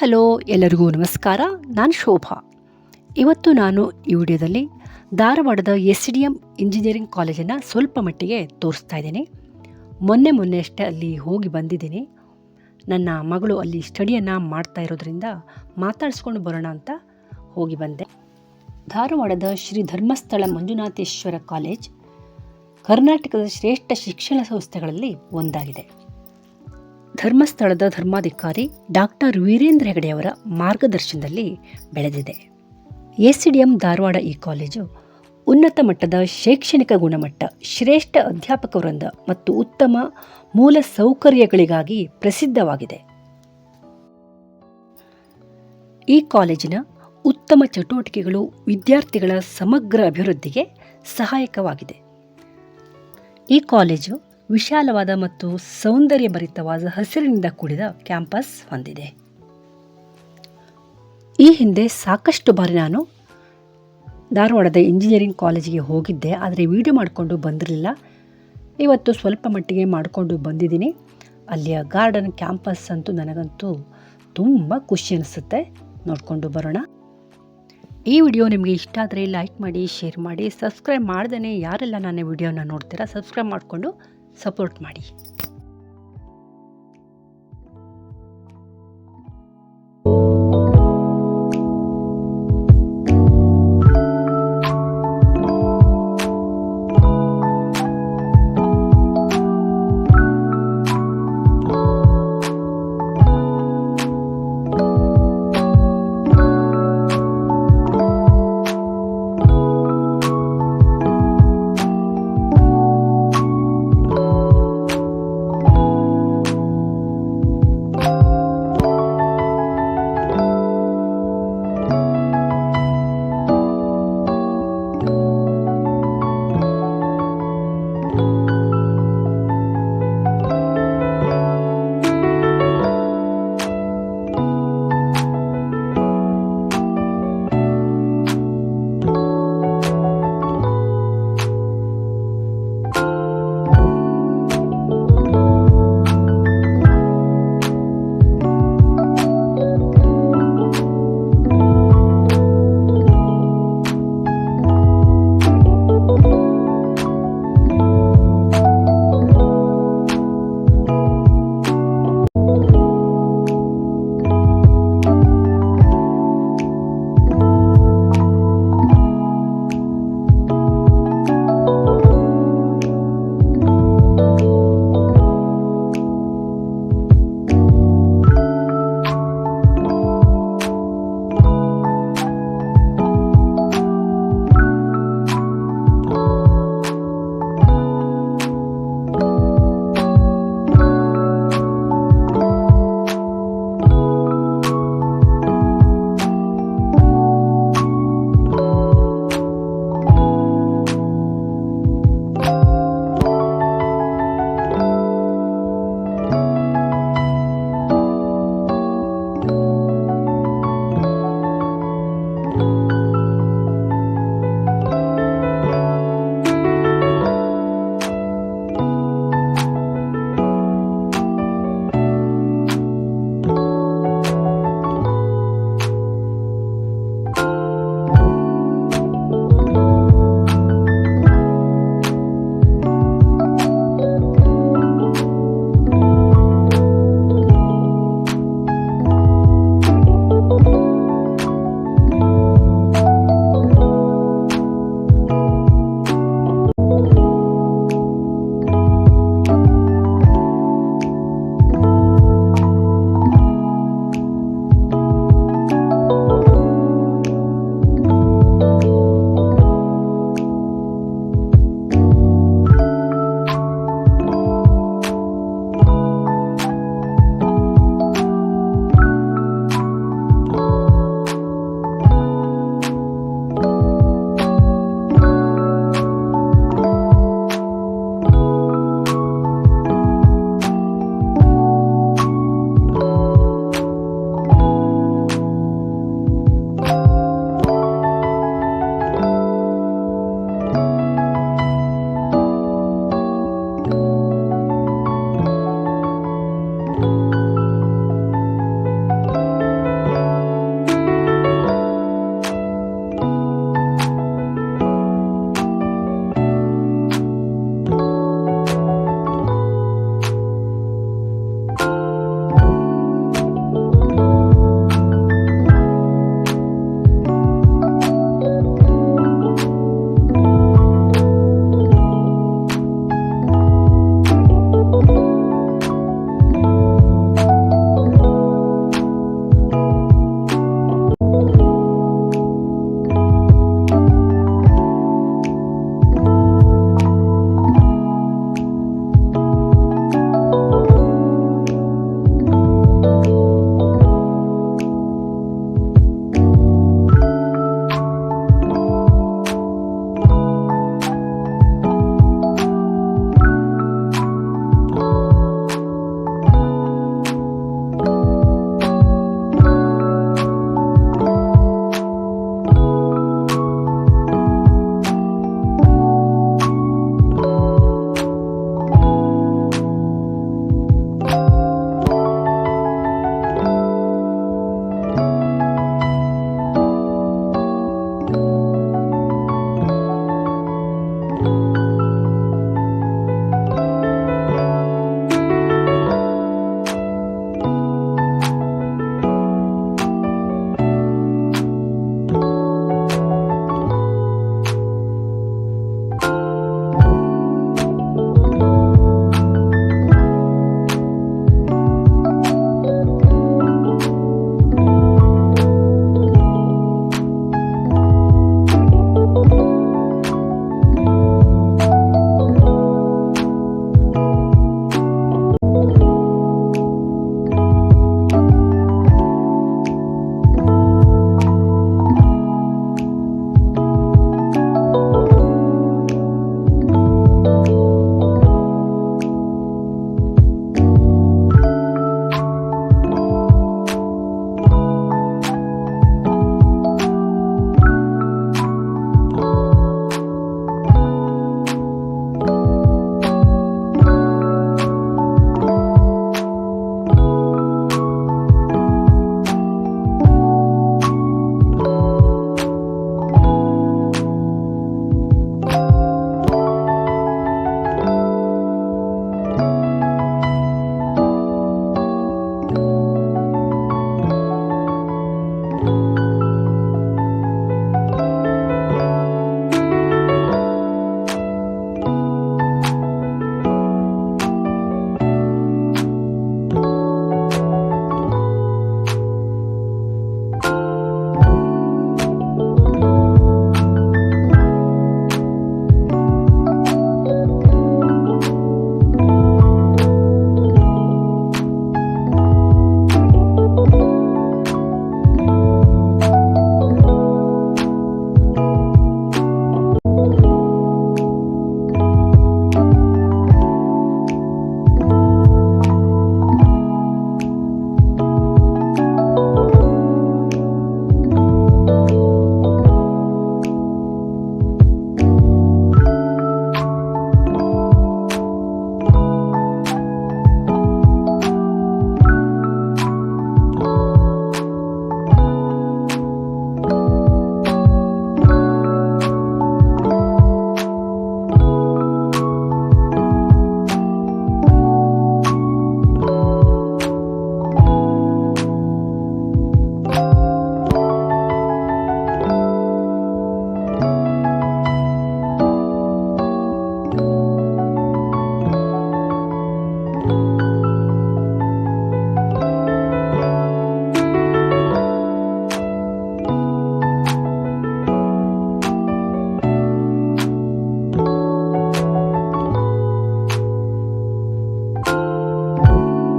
Hello, ಎಲ್ಲರಿಗೂ ನಮಸ್ಕಾರ. ನಾನು ಶೋಭಾ. ಇವತ್ತು ನಾನು ಈ ವಿಡಿಯೋದಲ್ಲಿ ಧಾರವಾಡದ ಎಸ್ ಡಿ ಎಂ ಇಂಜಿನಿಯರಿಂಗ್ ಕಾಲೇಜನ್ನು ಸ್ವಲ್ಪ ಮಟ್ಟಿಗೆ ತೋರಿಸ್ತಾ ಇದ್ದೀನಿ. ಮೊನ್ನೆ ಮೊನ್ನೆ ಅಷ್ಟೇ ಅಲ್ಲಿ ಹೋಗಿ ಬಂದಿದ್ದೀನಿ. ನನ್ನ ಮಗಳು ಅಲ್ಲಿ ಸ್ಟಡಿಯನ್ನು ಮಾಡ್ತಾ ಇರೋದ್ರಿಂದ ಮಾತಾಡಿಸ್ಕೊಂಡು ಬರೋಣ ಅಂತ ಹೋಗಿ ಬಂದೆ. ಧಾರವಾಡದ ಶ್ರೀ ಧರ್ಮಸ್ಥಳ ಮಂಜುನಾಥೇಶ್ವರ ಕಾಲೇಜ್ ಕರ್ನಾಟಕದ ಶ್ರೇಷ್ಠ ಶಿಕ್ಷಣ ಸಂಸ್ಥೆಗಳಲ್ಲಿ ಒಂದಾಗಿದೆ. ಧರ್ಮಸ್ಥಳದ ಧರ್ಮಾಧಿಕಾರಿ ಡಾಕ್ಟರ್ ವೀರೇಂದ್ರ ಹೆಗಡೆಯವರ ಮಾರ್ಗದರ್ಶನದಲ್ಲಿ ಬೆಳೆದಿದೆ. ಎಸಿಡಿಎಂ ಧಾರವಾಡ ಈ ಕಾಲೇಜು ಉನ್ನತ ಮಟ್ಟದ ಶೈಕ್ಷಣಿಕ ಗುಣಮಟ್ಟ, ಶ್ರೇಷ್ಠ ಅಧ್ಯಾಪಕ ವೃಂದ ಮತ್ತು ಉತ್ತಮ ಮೂಲ ಸೌಕರ್ಯಗಳಿಗಾಗಿ ಪ್ರಸಿದ್ಧವಾಗಿದೆ. ಈ ಕಾಲೇಜಿನ ಉತ್ತಮ ಚಟುವಟಿಕೆಗಳು ವಿದ್ಯಾರ್ಥಿಗಳ ಸಮಗ್ರ ಅಭಿವೃದ್ಧಿಗೆ ಸಹಾಯಕವಾಗಿದೆ. ಈ ಕಾಲೇಜು ವಿಶಾಲವಾದ ಮತ್ತು ಸೌಂದರ್ಯಭರಿತವಾದ ಹಸಿರಿನಿಂದ ಕೂಡಿದ ಕ್ಯಾಂಪಸ್ ಹೊಂದಿದೆ. ಈ ಹಿಂದೆ ಸಾಕಷ್ಟು ಬಾರಿ ನಾನು ಧಾರವಾಡದ ಇಂಜಿನಿಯರಿಂಗ್ ಕಾಲೇಜಿಗೆ ಹೋಗಿದ್ದೆ, ಆದರೆ ವಿಡಿಯೋ ಮಾಡಿಕೊಂಡು ಬಂದಿರಲಿಲ್ಲ. ಇವತ್ತು ಸ್ವಲ್ಪ ಮಟ್ಟಿಗೆ ಮಾಡಿಕೊಂಡು ಬಂದಿದ್ದೀನಿ. ಅಲ್ಲಿಯ ಗಾರ್ಡನ್ ಕ್ಯಾಂಪಸ್ ಅಂತೂ ನನಗಂತೂ ತುಂಬ ಖುಷಿ ಅನಿಸುತ್ತೆ. ನೋಡಿಕೊಂಡು ಬರೋಣ. ಈ ವಿಡಿಯೋ ನಿಮಗೆ ಇಷ್ಟ ಆದರೆ ಲೈಕ್ ಮಾಡಿ, ಶೇರ್ ಮಾಡಿ, ಸಬ್ಸ್ಕ್ರೈಬ್ ಮಾಡ್ದೇ ಯಾರೆಲ್ಲ ನನ್ನ ವಿಡಿಯೋನ ನೋಡ್ತೀರಾ, ಸಬ್ಸ್ಕ್ರೈಬ್ ಮಾಡಿಕೊಂಡು ಸಪೋರ್ಟ್ ಮಾಡಿ.